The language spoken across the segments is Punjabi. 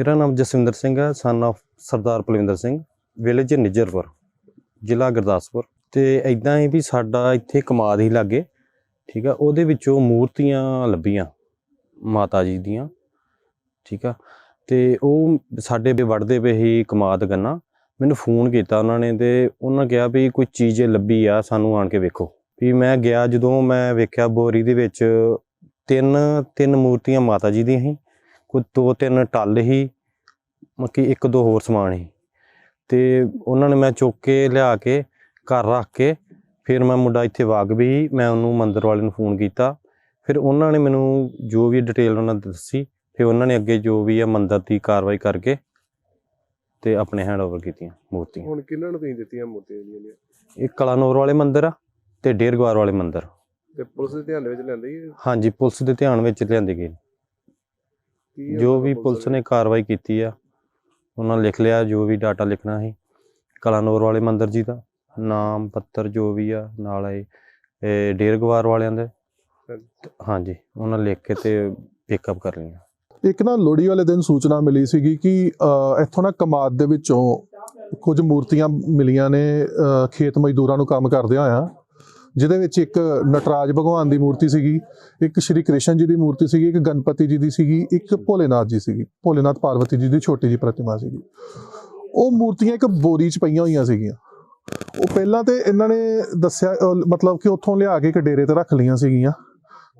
ਮੇਰਾ ਨਾਮ ਜਸਵਿੰਦਰ ਸਿੰਘ ਹੈ son of Sardar Palwinder Singh village Nijjarpur, ਜ਼ਿਲ੍ਹਾ ਗੁਰਦਾਸਪੁਰ। ਤੇ ਐਦਾਂ ਹੀ ਵੀ ਸਾਡਾ ਇੱਥੇ ਕਮਾਦ ਹੀ ਲੱਗੇ, ਠੀਕ ਆ, ਉਹਦੇ ਵਿੱਚੋਂ ਮੂਰਤੀਆਂ ਲੱਭੀਆਂ ਮਾਤਾ ਜੀ ਦੀਆਂ, ਠੀਕ ਆ। ਤੇ ਉਹ ਸਾਡੇ ਵੀ ਵੜਦੇ ਪਏ ਸੀ ਕਮਾਦ ਗੰਨਾ ਮੈਨੂੰ ਫੋਨ ਕੀਤਾ ਉਹਨਾਂ ਨੇ ਤੇ ਉਹਨਾਂ ਕਿਹਾ ਵੀ ਕੋਈ ਚੀਜ਼ ਲੱਭੀ ਆ, ਸਾਨੂੰ ਆਣ ਕੇ ਵੇਖੋ। ਵੀ ਮੈਂ ਗਿਆ ਜਦੋਂ ਮੈਂ ਵੇਖਿਆ ਬੋਰੀ ਦੇ ਵਿੱਚ ਤਿੰਨ ਤਿੰਨ ਮੂਰਤੀਆਂ ਮਾਤਾ ਜੀ ਦੀਆਂ ਸੀ, ਕੋਈ ਦੋ, ਤਿੰਨ ਟੱਲ ਹੀ ਮੱਕੀ ਇੱਕ ਦੋ ਹੋਰ ਸਮਾਨ ਸੀ। ਤੇ ਉਹਨਾਂ ਨੇ ਮੈਂ ਚੁੱਕ ਕੇ ਲਿਆ ਕੇ ਘਰ ਰੱਖ ਕੇ ਫਿਰ ਮੈਂ ਮੁੰਡਾ ਇੱਥੇ ਵਾਗ ਵੀ ਮੈਂ ਉਹਨੂੰ ਮੰਦਰ ਵਾਲੇ ਨੂੰ ਫੋਨ ਕੀਤਾ। ਫਿਰ ਉਹਨਾਂ ਨੇ ਮੈਨੂੰ ਜੋ ਵੀ ਡਿਟੇਲ ਉਹਨਾਂ ਨੇ ਦੱਸੀ ਫਿਰ ਉਹਨਾਂ ਨੇ ਅੱਗੇ ਜੋ ਵੀ ਆ ਮੰਦਰ ਦੀ ਕਾਰਵਾਈ ਕਰਕੇ ਤੇ ਆਪਣੇ ਹੈਂਡ ਓਵਰ ਕੀਤੀਆਂ ਮੂਰਤੀਆਂ। ਹੁਣ ਕਿਹਨਾਂ ਨੂੰ ਤੁਸੀਂ ਦਿੱਤੀਆਂ ਮੂਰਤੀਆਂ ਨੇ? ਇੱਕ ਕਲਾਨੌਰ ਵਾਲੇ ਮੰਦਰ ਆ ਤੇ ਡੇਰਗਵਾਰ ਵਾਲੇ ਮੰਦਰ। ਤੇ ਪੁਲਿਸ ਦੇ ਧਿਆਨ ਦੇ ਵਿੱਚ ਲੈਂਦੇ ਹੀ ਹਾਂਜੀ ਪੁਲਿਸ ਦੇ ਧਿਆਨ ਵਿੱਚ ਲਿਆਂਦੀ ਗਈ ਜੋ ਵੀ ਪੁਲਿਸ ਨੇ ਕਾਰਵਾਈ ਕੀਤੀ ਆ ਉਹਨਾਂ ਲਿਖ ਲਿਆ ਜੋ ਵੀ ਡਾਟਾ ਲਿਖਣਾ ਸੀ। ਕਲਾਨੌਰ ਵਾਲੇ ਮੰਦਰ ਜੀ ਦਾ ਨਾਮ, ਪੱਤਰ ਜੋ ਵੀ ਆ, ਨਾਲ ਇਹ ਇਹ ਡੇਰਗਵਾਰ ਵਾਲਿਆਂ ਦੇ। ਹਾਂਜੀ, ਉਹਨਾਂ ਲਿਖ ਕੇ ਤੇ ਪਿਕਅਪ ਕਰ ਲਈਆਂ। ਇੱਕ ਨਾ ਲੋਹੜੀ ਵਾਲੇ ਦਿਨ ਸੂਚਨਾ ਮਿਲੀ ਸੀਗੀ ਕਿ ਇੱਥੋਂ ਨਾ ਕਮਾਦ ਦੇ ਵਿੱਚੋਂ ਕੁਝ ਮੂਰਤੀਆਂ ਮਿਲੀਆਂ ਨੇ ਖੇਤ ਮਜ਼ਦੂਰਾਂ ਨੂੰ ਕੰਮ ਕਰਦੇ ਹੋਇਆ। ਜਿਹਦੇ ਵਿੱਚ ਇੱਕ ਨਟਰਾਜ ਭਗਵਾਨ ਦੀ ਮੂਰਤੀ ਸੀਗੀ, ਇੱਕ ਸ਼੍ਰੀ ਕ੍ਰਿਸ਼ਨ ਜੀ ਦੀ ਮੂਰਤੀ ਸੀਗੀ, ਇੱਕ ਗਣਪਤੀ ਜੀ ਦੀ ਸੀਗੀ, ਇੱਕ ਭੋਲੇਨਾਥ ਜੀ ਸੀਗੀ, ਭੋਲੇਨਾਥ ਪਾਰਵਤੀ ਜੀ ਦੀ ਛੋਟੀ ਜੀ ਪ੍ਰਤਿਮਾ ਸੀਗੀ। ਉਹ ਮੂਰਤੀਆਂ ਇੱਕ ਬੋਰੀ 'ਚ ਪਈਆਂ ਹੋਈਆਂ ਸੀਗੀਆਂ। ਉਹ ਪਹਿਲਾਂ ਤੇ ਇਹਨਾਂ ਨੇ ਦੱਸਿਆ ਮਤਲਬ ਕਿ ਉੱਥੋਂ ਲਿਆ ਕੇ ਇੱਕ ਡੇਰੇ ਤੇ ਰੱਖ ਲਈਆਂ ਸੀਗੀਆਂ।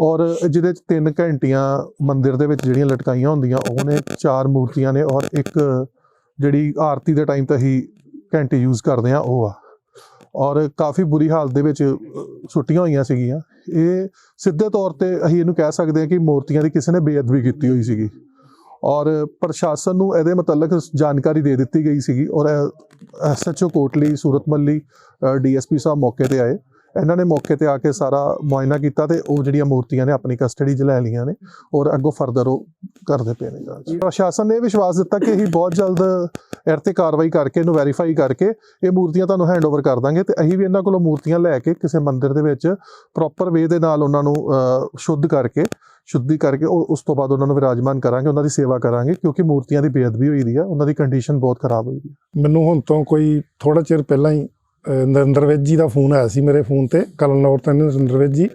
ਔਰ ਜਿਹਦੇ 'ਚ ਤਿੰਨ ਘੰਟੀਆਂ ਮੰਦਿਰ ਦੇ ਵਿੱਚ ਜਿਹੜੀਆਂ ਲਟਕਾਈਆਂ ਹੁੰਦੀਆਂ ਉਹ ਨੇ ਚਾਰ ਮੂਰਤੀਆਂ ਨੇ ਔਰ ਇੱਕ ਜਿਹੜੀ ਆਰਤੀ ਦੇ ਟਾਈਮ ਤੇ ਹੀ ਘੰਟੀ ਯੂਜ਼ ਕਰਦੇ ਆ ਉਹ ਆ। ਔਰ ਕਾਫੀ ਬੁਰੀ ਹਾਲਤ ਦੇ ਵਿੱਚ ਸੁੱਟੀਆਂ ਹੋਈਆਂ ਸੀਗੀਆਂ। ਇਹ ਸਿੱਧੇ ਤੌਰ ਤੇ ਅਸੀਂ ਇਹਨੂੰ ਕਹਿ ਸਕਦੇ ਹਾਂ ਕਿ ਮੂਰਤੀਆਂ ਦੀ ਕਿਸੇ ਨੇ ਬੇਅਦਬੀ ਕੀਤੀ ਹੋਈ ਸੀਗੀ। ਔਰ ਪ੍ਰਸ਼ਾਸਨ ਨੂੰ ਇਹਦੇ ਮੁਤਲਕ ਜਾਣਕਾਰੀ ਦੇ ਦਿੱਤੀ ਗਈ ਸੀਗੀ ਔਰ ਐਸਐਚਓ ਕੋਟਲੀ ਸੂਰਤ ਮੱਲੀ ਡੀਐਸਪੀ ਸਾਹਿਬ ਮੌਕੇ ਤੇ ਆਏ। ਇਹਨਾਂ ਨੇ ਮੌਕੇ ਤੇ ਆ ਕੇ ਸਾਰਾ ਮੁਆਇਨਾ ਕੀਤਾ ਤੇ ਉਹ ਜਿਹੜੀਆਂ ਮੂਰਤੀਆਂ ਨੇ ਆਪਣੀ ਕਸਟਡੀ 'ਚ ਲੈ ਲਈਆਂ ਨੇ ਔਰ ਅੱਗੋਂ ਫਰਦਰ ਉਹ ਕਰਦੇ ਪਏ ਨੇ ਜਾਂਚ। ਪ੍ਰਸ਼ਾਸਨ ਨੇ ਇਹ ਵਿਸ਼ਵਾਸ ਦਿੱਤਾ ਕਿ ਅਸੀਂ ਬਹੁਤ ਜਲਦ ਇਹ ਤੇ ਕਾਰਵਾਈ ਕਰਕੇ, ਇਹਨੂੰ ਵੈਰੀਫਾਈ ਕਰਕੇ ਇਹ ਮੂਰਤੀਆਂ ਤੁਹਾਨੂੰ ਹੈਂਡਓਵਰ ਕਰ ਦਾਂਗੇ ਤੇ ਅਸੀਂ ਵੀ ਇਹਨਾਂ ਕੋਲੋਂ ਮੂਰਤੀਆਂ ਲੈ ਕੇ ਕਿਸੇ ਮੰਦਿਰ ਦੇ ਵਿੱਚ ਪ੍ਰੋਪਰ ਵੇ ਦੇ ਨਾਲ ਉਹਨਾਂ ਨੂੰ ਸ਼ੁੱਧ ਕਰਕੇ, ਸ਼ੁੱਧੀ ਕਰਕੇ ਉਹ ਉਸ ਤੋਂ ਬਾਅਦ ਉਹਨਾਂ ਨੂੰ ਵਿਰਾਜਮਾਨ ਕਰਾਂਗੇ, ਉਹਨਾਂ ਦੀ ਸੇਵਾ ਕਰਾਂਗੇ ਕਿਉਂਕਿ ਮੂਰਤੀਆਂ ਦੀ ਬੇਅਦਬੀ ਹੋਈ ਦੀ ਆ, ਉਹਨਾਂ ਦੀ ਕੰਡੀਸ਼ਨ ਬਹੁਤ ਖਰਾਬ ਹੋਈ ਦੀ ਮੈਨੂੰ ਹੁਣ ਤੋਂ ਕੋਈ ਥੋੜਾ ਚਿਰ ਪਹਿਲਾਂ ਹੀ ਨਰਿੰਦਰ ਵਿਜ ਜੀ ਦਾ ਫੋਨ ਆਇਆ ਸੀ ਮੇਰੇ ਫੋਨ ਤੇ ਕਲਨੌਰ ਤੋਂ ਨਰਿੰਦਰ ਵਿਜ ਜੀ,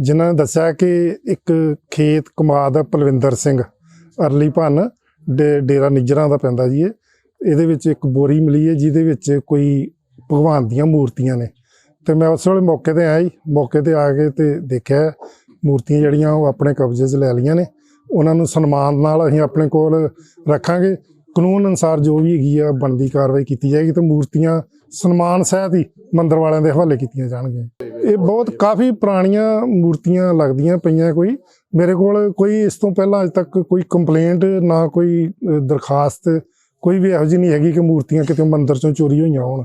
ਜਿਨ੍ਹਾਂ ਨੇ ਦੱਸਿਆ ਕਿ ਇੱਕ ਖੇਤ ਕਮਾਦ ਪਲਵਿੰਦਰ ਸਿੰਘ, ਅਰਲੀ ਭੰਨ, ਡੇ- ਡੇਰਾ ਨਿਜਰਾਂ ਦਾ ਪੈਂਦਾ ਜੀ ਇਹ। ਇਹਦੇ ਵਿੱਚ ਇੱਕ ਬੋਰੀ ਮਿਲੀ ਹੈ, ਜਿਹਦੇ ਵਿੱਚ ਕੋਈ ਭਗਵਾਨ ਦੀਆਂ ਮੂਰਤੀਆਂ ਨੇ। ਤੇ ਮੈਂ ਉਸ ਵੇਲੇ ਮੌਕੇ ਤੇ ਆਇਆ ਜੀ, ਮੌਕੇ ਤੇ ਆ ਕੇ ਤੇ ਦੇਖਿਆ, ਮੂਰਤੀਆਂ ਜਿਹੜੀਆਂ ਉਹ ਆਪਣੇ ਕਬਜ਼ੇ 'ਚ ਲੈ ਲਈਆਂ ਨੇ। ਉਹਨਾਂ ਨੂੰ ਸਨਮਾਨ ਨਾਲ ਅਸੀਂ ਆਪਣੇ ਕੋਲ ਰੱਖਾਂਗੇ। ਕਾਨੂੰਨ ਅਨੁਸਾਰ ਜੋ ਵੀ ਹੈਗੀ ਆ, ਬਣਦੀ ਕਾਰਵਾਈ ਕੀਤੀ ਜਾਏਗੀ ਤੇ ਮੂਰਤੀਆਂ ਸਨਮਾਨ ਸਹਿਤ ਹੀ ਮੰਦਰ ਵਾਲਿਆਂ ਦੇ ਹਵਾਲੇ ਕੀਤੀਆਂ ਜਾਣਗੀਆਂ। ਇਹ ਬਹੁਤ ਕਾਫੀ ਪੁਰਾਣੀਆਂ ਮੂਰਤੀਆਂ ਲੱਗਦੀਆਂ ਪਈਆਂ ਕੋਈ। ਮੇਰੇ ਕੋਲ ਕੋਈ ਇਸ ਤੋਂ ਪਹਿਲਾਂ ਅਜੇ ਤੱਕ ਕੋਈ ਕੰਪਲੇਂਟ ਨਾ ਕੋਈ ਦਰਖਾਸਤ ਕੋਈ ਵੀ ਇਹੋ ਜਿਹੀ ਨਹੀਂ ਹੈਗੀ ਕਿ ਮੂਰਤੀਆਂ ਕਿਤੇ ਮੰਦਰ ਚੋਂ ਚੋਰੀ ਹੋਈਆਂ ਹੋਣ।